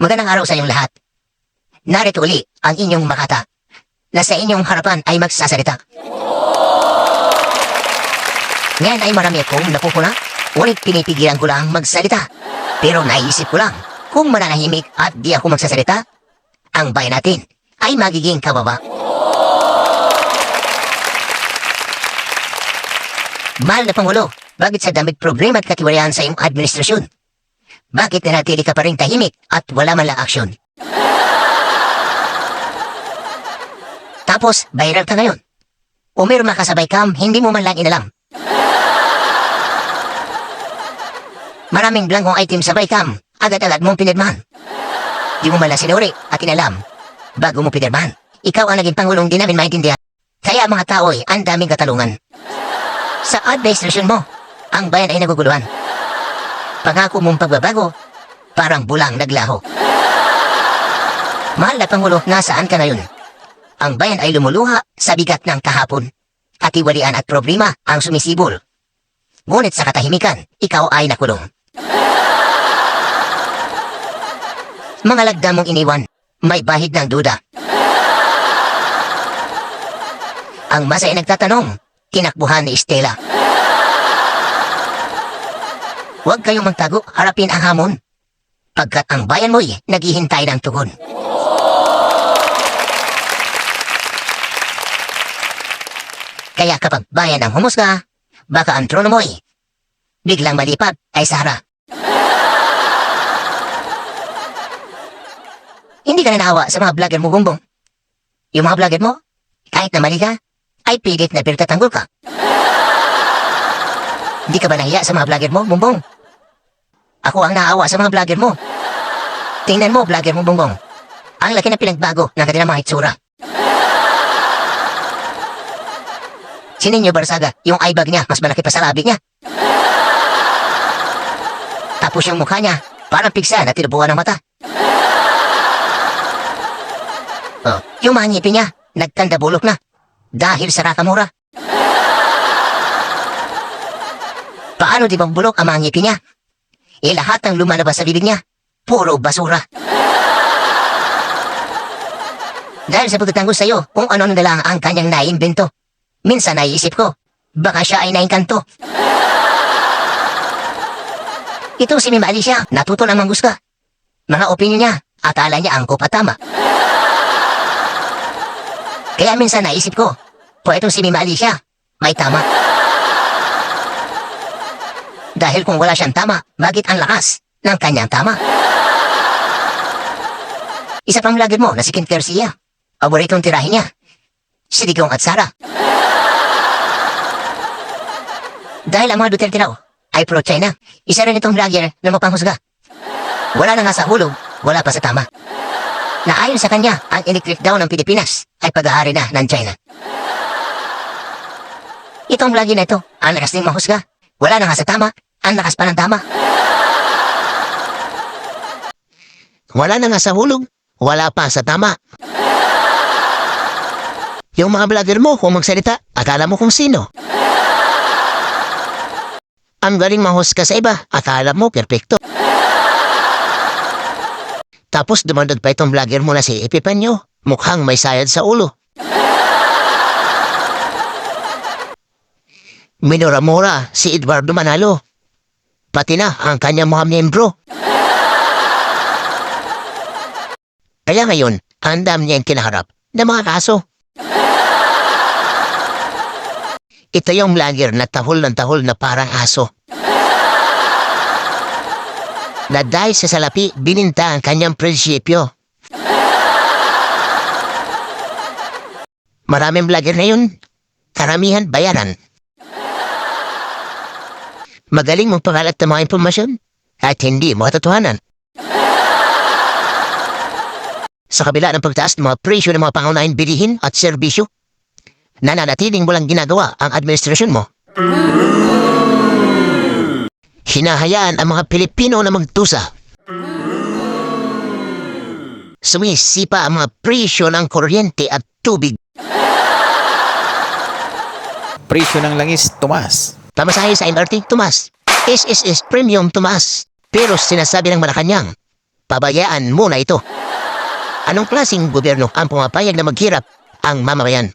Magandang araw sa inyong lahat. Narito uli ang inyong makata na sa inyong harapan ay magsasalita. Ngayon ay marami akong napupuna, ngunit pinipigilan ko lang magsalita. Pero naisip ko lang, kung mananahimik at di ako magsasalita, ang bayan natin ay magiging kababa. Mahal na Pangulo, bakit sa damit problema at katiwalayan sa iyong administrasyon? Bakit nanatili ka pa rin tahimik at wala man lang aksyon? Tapos, viral ka ngayon. Umirma ka sa Baycam, hindi mo man lang inalam. Maraming blankong item sa Baycam, agad-agad mong pinirmahan. Di mo man sinuri at inalam. Bago mo pinirmahan, ikaw ang naging Pangulong di namin maintindihan. Kaya mga tao ay ang daming katalungan. Sa administrasyon mo, ang bayan ay naguguluhan. Pangako mong pagbabago, parang bulang naglaho. Mahal na Pangulo, nasaan ka ngayon? Ang bayan ay lumuluha sa bigat ng kahapon. Katiwalian at problema ang sumisibol. Ngunit sa katahimikan, ikaw ay nakulong. Mga lagda mong iniwan, may bahid ng duda. Ang masa ay nagtatanong, tinakbuhan ni Estela. Huwag kayong magtago, harapin ang hamon. Pagkat ang bayan mo'y naghihintay ng tugon. Kaya kapag bayan ang humusga, baka ang trono mo'y biglang malipad ay Sara. Hindi ka na naawa sa mga vlogger mo, Bongbong. Yung mga vlogger mo, kahit na mali ka, ay pilit na pinagtatanggol ka. Hindi ka ba nahiya sa mga vlogger mo, Bongbong? Ako ang naawa sa mga vlogger mo. Tingnan mo, vlogger mo, Bongbong. Ang laki na pinagbago ng kanilang mga itsura. Sininyo Barsaga, yung eyebag niya, mas malaki pa sa labi niya. Tapos yung mukha niya, parang pigsa na tinubuhan ng mata. Oh, yung mga ngipin niya, nagkandabulok na. Dahil sa Rakamura. Paano di bang bulok ang mga ngipin niya? Eh lahat ng lumalabas sa bibig niya, puro basura. Dahil sa pagtatanggol sa iyo kung ano na lang ang kanyang naimbento. Minsan naiisip ko, baka siya ay naingkanto. Ito si Mima Alicia, natuto ng manggusga. Mga opinion niya, akala niya angkop at tama. Kaya minsan naisip ko, po itong si Mima Alicia, may tama. Dahil kung wala siyang tama, bakit ang lakas ng kanyang tama? Isa pang vlogger mo na si Kim Garcia. Paboritong tirahin niya. Si Digong at Sara. Dahil ang mga Duterte raw ay pro-China, isa rin itong vlogger na mapanghusga. Wala na nga sa hulog, wala pa sa tama. Na ayon sa kanya, ang electric daw ng Pilipinas ay pag-aari na ng China. Itong vlogger na ito, ang lakas din mahusga. Wala na nga sa tama, ang lakas pa ng tama. Wala na nga sa hulog. Wala pa sa tama. Yung mga vlogger mo, kung magsalita, akala mo kung sino. Ang galing mahusga sa iba, akala mo perfecto. Tapos dumandag pa itong vlogger mo na si Epipanyo, mukhang may sayad sa ulo. Minura-mura si Eduardo Manalo. Pati na ang kanyang mga miyembro. Kaya ngayon, ang dami niya kinaharap na mga kaso. Ito yung vlogger na tahol ng tahol na parang aso. Na dahil sa salapi, bininta ang kanyang prinsipyo. Maraming vlogger na yun. Karamihan bayaran. Magaling mong pangalat ng mga impormasyon at hindi mo katotohanan. Sa kabila ng pagtaas ng mga presyo ng mga pangunahing bilihin at serbisyo, nananatiling walang ginagawa ang administrasyon mo. Hinahayaan ang mga Pilipino na magtusa. Sumisipa ang mga presyo ng kuryente at tubig. Presyo ng langis, tumas. Pamasahe sa MRT, tumas. SSS Premium, tumas. Pero sinasabi ng Malacanang, pabayaan muna ito. Anong klaseng gobyerno ang pumapayag na maghirap ang mamamayan?